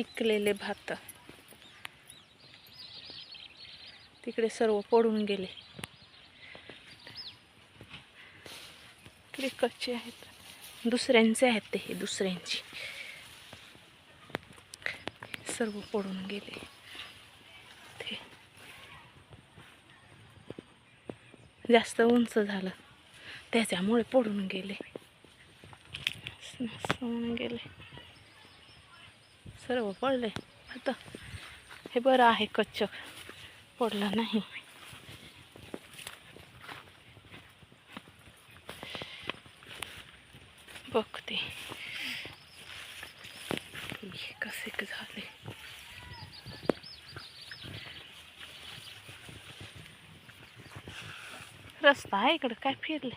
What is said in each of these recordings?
पिकलेले भात. तिकडे सर्व पडून गेले. इकडे कच्चे आहेत. दुसऱ्यांचे आहेत ते हे दुसऱ्यांची. सर्व पडून गेले. ते. जास्त उंच झालं. त्याच्यामुळे पडून गेले. गेले. सर्व पडले. आता हे बरं आहे कच्च पडलं नाही. बघते. कसे झाले. रस्ता आहे इकडं काय फिरले?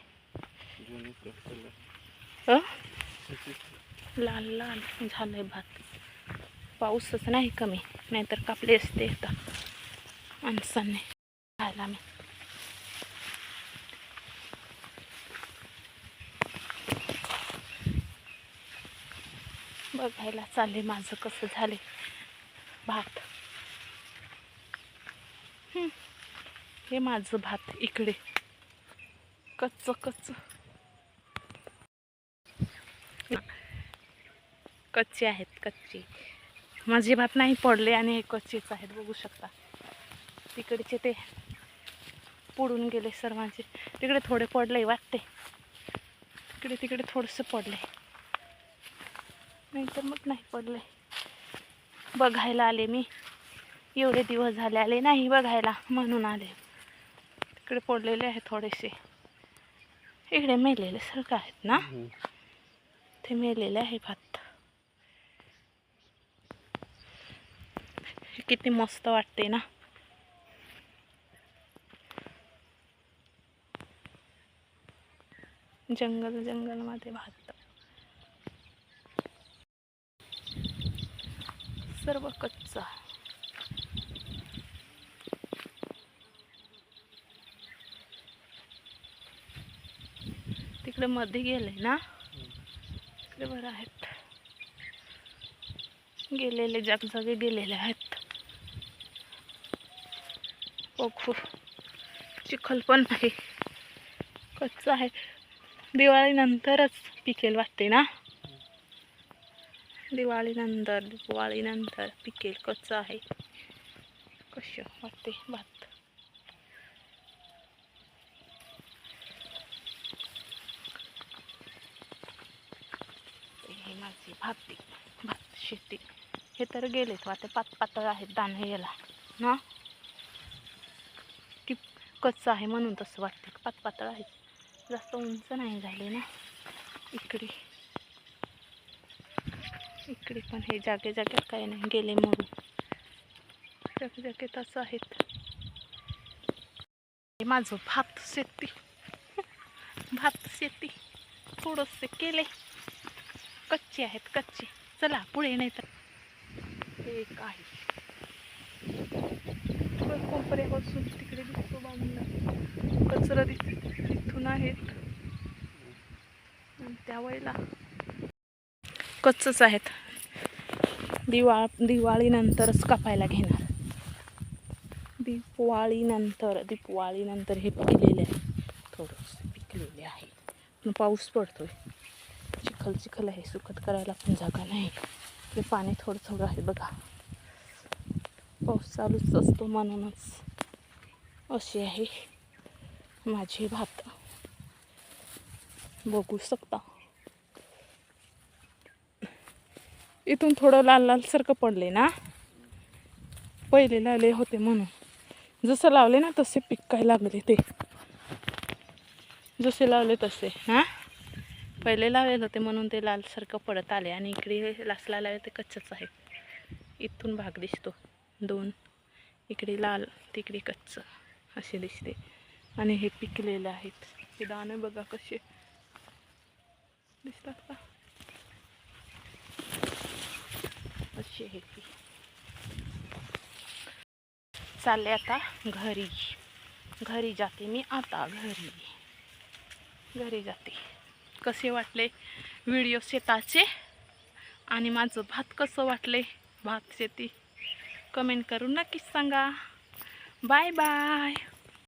लाल लाल. झालंय भात. पाऊसच नाही कमी नाहीतर कापले असते आता माणसाने खायला मी. बघायला चालले माझं कसं झाले भात. हे माझं भात इकडे. कच्च कच्च. कच्चे आहेत कच्चे. माझे भात नाही पडले आणि हे कच्चेच आहेत बघू शकता. तिकडचे ते पुडून गेले सर्वांचे. तिकडे थोडे पडले वाटते. तिकडे तिकडे थोडंसं पडले. नाहीतर मग नाही पडले. बघायला आले मी. एवढे दिवस झाले आले नाही बघायला म्हणून आले. तिकडे पडलेले आहे थोडेसे. इकडे मेलेले सारखं आहेत ना? ते मेलेले आहे भात हे किती मस्त वाटते ना. जंगल जंगलमध्ये भात. सर्व कच्चा. तिकडे मध्ये गेले ना. तिकडे बरं आहेत. गेलेले जागजागे गेलेले आहेत. बघू. चिखल पण आहे कच्चं आहे. दिवाळीनंतरच पिकेल वाटते ना? दिवाळीनंतर दिवाळीनंतर पिकेल. कच्चं आहे. कश वाटते भात? हे माझी भाती. भात शेती. हे तर गेलेत वाटते. पात पातळ आहेत दाणे याला. ना? कच्चं आहे म्हणून तसं वाटतं. पात पातळ आहे. जास्त उंच नाही झाले ना. इकडे. इकडे पण हे जागे जागेत काही नाही गेले मरून जागे जागेत असं आहेत. हे माझं भात शेती. भात शेती. थोडंसे केले कच्चे आहेत कच्चे. चला पुढे नाही तर. एक आहे. कोपऱ्यापासून तिकडे दिसतो बाजूला कचरा दिस तिथून आहेत आणि त्या वेळेला कच्चच आहेत. दिवाळ दिवाळीनंतरच कापायला घेणार. दिपवाळीनंतर दिपवाळीनंतर हे पिकलेले आहे. थोडंसं पिकलेले आहे. पण पाऊस पडतोय. चिखल चिखल आहे. सुखत करायला पण जागा नाही. ते पाणी थोडं थोडं आहे बघा. पाऊस चालूच असतो म्हणूनच अशी आहे माझी भात. बघू शकता. इथून थोडं लाल लाल सारखं पडले ना? पहिले लावले होते म्हणून. जसं लावले ना तसे पिकायला लागले ते. जसे लावले तसे हां? पहिले लावले होते म्हणून ते लालसारखं पडत आले आणि इकडे लासला लावले ते कच्चच आहे. इथून भाग दिसतो. दोन. इकडे लाल तिकडे कच्चं असे दिसते. आणि हे पिकलेले आहेत. हे दाणे बघा कसे दिसतात का? अशी आहे ती चालले आता घरी. घरी जाते मी आता घरी. घरी जाते. कसे वाटले व्हिडिओ शेताचे? आणि माझं भात कसं वाटले? भात शेती? कमेंट करून नक्कीच सांगा. Bye bye.